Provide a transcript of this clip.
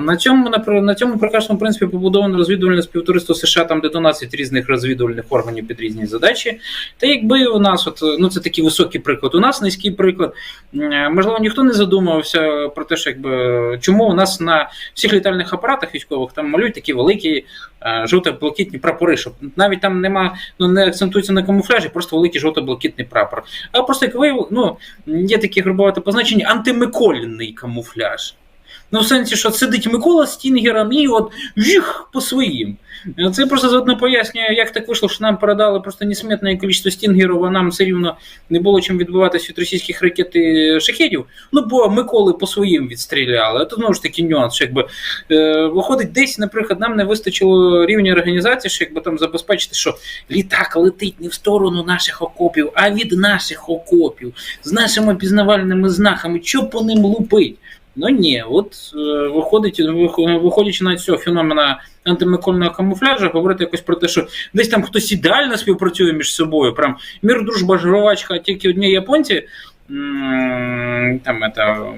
На цьому на, цьому прекрасному принципі побудовано розвідувальне співтовариство США, там де 12 різних розвідувальних органів під різні задачі. Та якби у нас, от ну це такий високий приклад, у нас низький приклад. Можливо, ніхто не задумувався про те, що якби чому у нас на всіх літальних апаратах військових там малюють такі великі е, жовто-блакитні прапори, щоб навіть там нема, ну не акцентується на камуфляжі, просто великий жовто-блакитний прапор. А просто як виявило, ну є такі грубовате позначення антимикольний камуфляж. Ну, в сенсі, що сидить Микола з Стінгером і от жих по своїм. Це просто заодно пояснює, як так вийшло, що нам передали просто несметне кількість стінгерів, а нам все рівно не було чим відбиватися від російських ракет і шахедів. Ну, бо Миколи по своїм відстріляли. Тут знову ж таки нюанс, що якби е, виходить, десь, наприклад, нам не вистачило рівня організації, що якби там забезпечити, що літак летить не в сторону наших окопів, а від наших окопів з нашими пізнавальними знаками, що по ним лупить. Ну ні, от е, виходить, вих- виходячи на цього феномена антимикольного камуфляжа, говорити якось про те, що десь там хтось ідеально співпрацює між собою. Прям мір, дружба, жвачка, тільки одні японці. Там это,